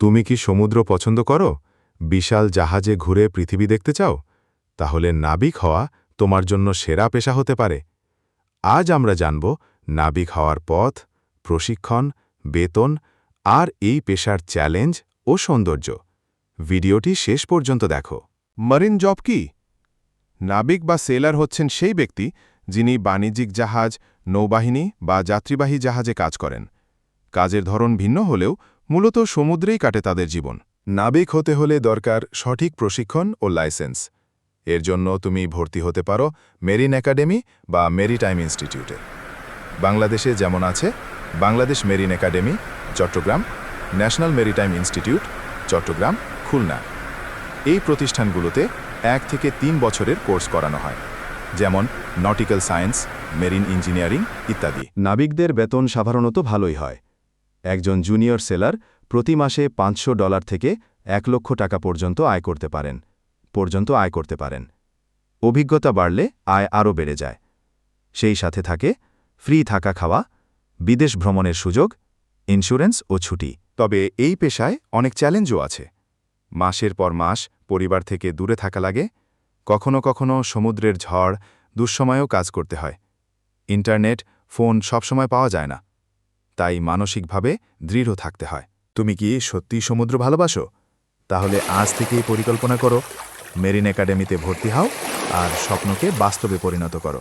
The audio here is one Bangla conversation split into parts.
তুমি কি সমুদ্র পছন্দ করো? বিশাল জাহাজে ঘুরে পৃথিবী দেখতে চাও? তাহলে নাবিক হওয়া তোমার জন্য সেরা পেশা হতে পারে। আজ আমরা জানব নাবিক হওয়ার পথ, প্রশিক্ষণ, বেতন আর এই পেশার চ্যালেঞ্জ ও সৌন্দর্য। ভিডিওটি শেষ পর্যন্ত দেখো। মারিন, জব কি? নাবিক বা সেলার হচ্ছেন সেই ব্যক্তি যিনি বাণিজ্যিক জাহাজ, নৌবাহিনী বা যাত্রীবাহী জাহাজে কাজ করেন। কাজের ধরন ভিন্ন হলেও মূলত সমুদ্রেই কাটে তাদের জীবন। নাবিক হতে হলে দরকার সঠিক প্রশিক্ষণ ও লাইসেন্স। এর জন্য তুমি ভর্তি হতে পারো মেরিন একাডেমি বা মেরিটাইম ইনস্টিটিউটে। বাংলাদেশে যেমন আছে, Bangladesh marine academy, Chattogram, national maritime institute, Chattogram, Khulna. এই প্রতিষ্ঠানগুলোতে এক থেকে তিন বছরের কোর্স করানো হয়, যেমন নটিক্যাল সায়েন্স, মেরিন ইঞ্জিনিয়ারিং ইত্যাদি। নাবিকদের বেতন সাধারণত ভালোই হয়। একজন জুনিয়র সেলার প্রতি মাসে পাঁচশো ডলার থেকে এক লক্ষ টাকা পর্যন্ত আয় করতে পারেন, পর্যন্ত আয় করতে পারেন। অভিজ্ঞতা বাড়লে আয় আরও বেড়ে যায়। সেই সাথে থাকে ফ্রি থাকা খাওয়া, বিদেশ ভ্রমণের সুযোগ, ইন্স্যুরেন্স ও ছুটি। তবে এই পেশায় অনেক চ্যালেঞ্জও আছে। মাসের পর মাস পরিবার থেকে দূরে থাকা লাগে, কখনো কখনো সমুদ্রের ঝড়, দুঃসময়েও কাজ করতে হয়। ইন্টারনেট, ফোন সবসময় পাওয়া যায় না। তাই মানসিকভাবে দৃঢ় থাকতে হয়। তুমি কি সত্যি সমুদ্র ভালোবাসো? তাহলে আজ থেকেই পরিকল্পনা করো, মেরিন একাডেমিতে ভর্তি হও আর স্বপ্নকে বাস্তবে পরিণত করো।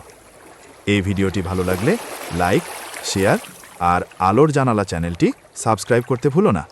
এই ভিডিওটি ভালো লাগলে লাইক, শেয়ার আর আলোর জানালা চ্যানেলটি সাবস্ক্রাইব করতে ভুলো না।